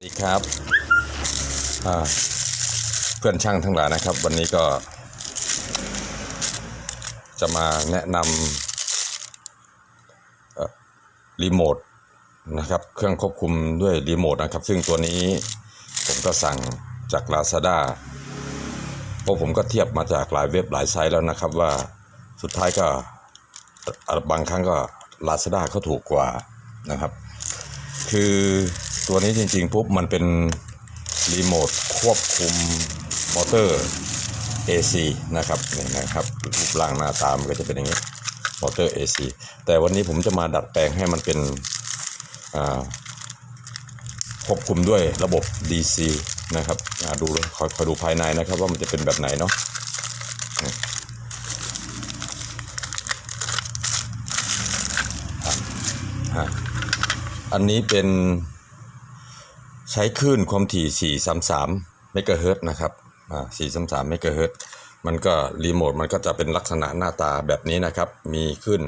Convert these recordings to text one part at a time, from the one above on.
สวัสดีครับเพื่อนช่างทั้งหลายนะครับ วันนี้ก็ จะมาแนะนำรีโมทนะครับ เครื่องควบคุมด้วยรีโมทนะครับ ซึ่งตัวนี้ผมก็สั่งจาก Lazada เพราะผมก็เทียบมาจากหลายเว็บหลายไซต์แล้วนะครับว่าสุดท้ายก็บางครั้งก็ Lazada เขาถูกกว่านะครับ คือ ตัวนี้จริงๆปุ๊บมันเป็นรีโมทควบคุมมอเตอร์ AC นะครับนี่นะครับรูปร่างหน้าตามนก็จะเป็นอย่างนี้มอเตอร์ AC แต่วันนี้ผมจะมาดัดแปลงให้มันเป็นควบคุมด้วยระบบ DC นะครับดูคอยคอยดูภายในนะครับว่ามันจะเป็นแบบไหนเนาะอันนี้เป็น ช้คลื่นความถี่433เมกะเฮิรตนะครับอ่า433เมกะเฮิรตมันก็รีโมทมันก็จะเป็นลักษณะหน้าตาแบบนี้นะครับ มีขึ้น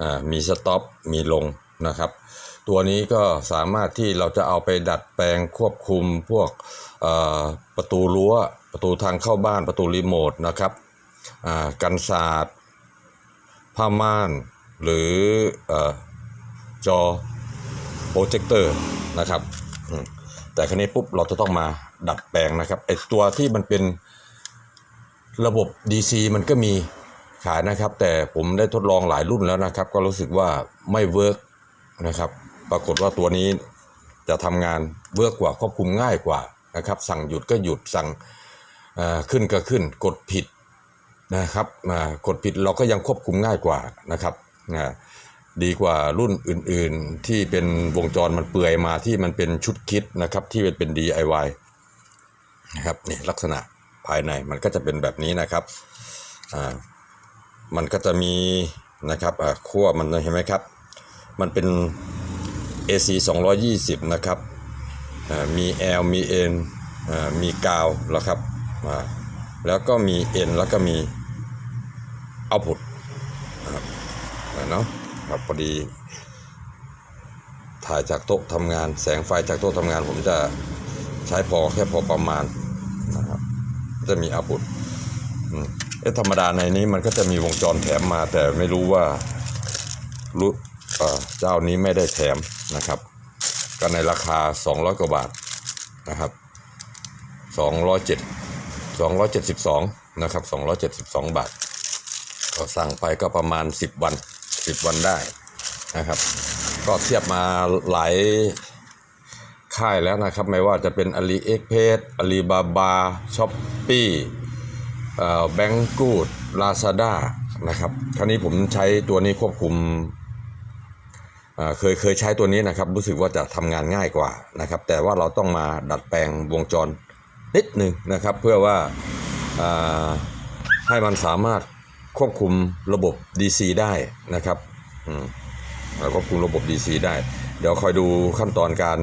อ่ามีสต็อปมีลงนะครับ ตัวนี้ก็สามารถที่เราจะเอาไปดัดแปลงควบคุมพวกอ่อประตูรั้ว ประตูทางเข้าบ้านประตูรีโมทนะครับอ่ากันศาสตร์ผ้าม่านหรืออ่อจอโปรเจคเตอร์นะครับ แต่ครั้นี้ปุ๊บเราจะต้องมาดัดแปลงนะครับไอตัวที่มันเป็นระบบ DC มันก็มีขายนะครับ แต่ผมได้ทดลองหลายรุ่นแล้วนะครับ ก็รู้สึกว่าไม่เวิร์กนะครับ ปรากฏว่าตัวนี้จะทำงานเวิร์กกว่าควบคุมง่ายกว่านะครับ สั่งหยุดก็หยุดสั่งขึ้นก็ขึ้น กดผิดนะครับกดผิดเราก็ยังควบคุมง่ายกว่านะครับ ดีกว่ารุ่นอื่นๆ ที่เป็นวงจรมันเปื่อยมาที่มันเป็นชุดคิดนะครับที่เป็น DIY นะครับนี่ลักษณะภายในมันก็จะเป็นแบบนี้นะครับอ่ามันก็จะมีนะครับอ่าขั้วมันเห็นไหมครับ มันเป็น AC 220 นะครับอ่ามี L มี N อ่ามีกาวแล้วครับอ่าแล้วก็มี N แล้วก็มี output นะครับเนาะ ครับพอดี ถ่ายจากโต๊ะทำงาน แสงไฟจากโต๊ะทำงาน ผมจะใช้พอแค่พอประมาณนะครับ จะมีอาบุตเอ๊ะธรรมดาในนี้มันก็จะมีวงจรแถมมา แต่ไม่รู้ว่ารู้เจ้านี้ไม่ได้แถมนะครับ ก็ในราคา 200 กว่าบาทนะครับ 207 272 นะครับ 272 บาท ก็สั่งไปก็ประมาณ 10 วัน 10วันได้นะครับ ก็เทียบมาหลายค่ายแล้วนะครับ ไม่ว่าจะเป็นอลีเอ็กเพสอาลีบาบาช้อปปี้แบงกูดลาซาด้านะครับคราวนี้ผมใช้ตัวนี้ควบคุมเคยเคยใช้ตัวนี้นะครับ รู้สึกว่าจะทำงานง่ายกว่านะครับ แต่ว่าเราต้องมาดัดแปลงวงจรนิดหนึ่งนะครับ เพื่อว่าให้มันสามารถ ควบคุมระบบ DC ได้นะครับเราควบคุมระบบ DC ได้ เดี๋ยวคอยดูขั้นตอนการ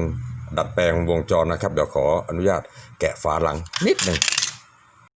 ดัดแปลงวงจรนะครับ เดี๋ยวขออนุญาตแกะฝาหลังนิดหนึ่ง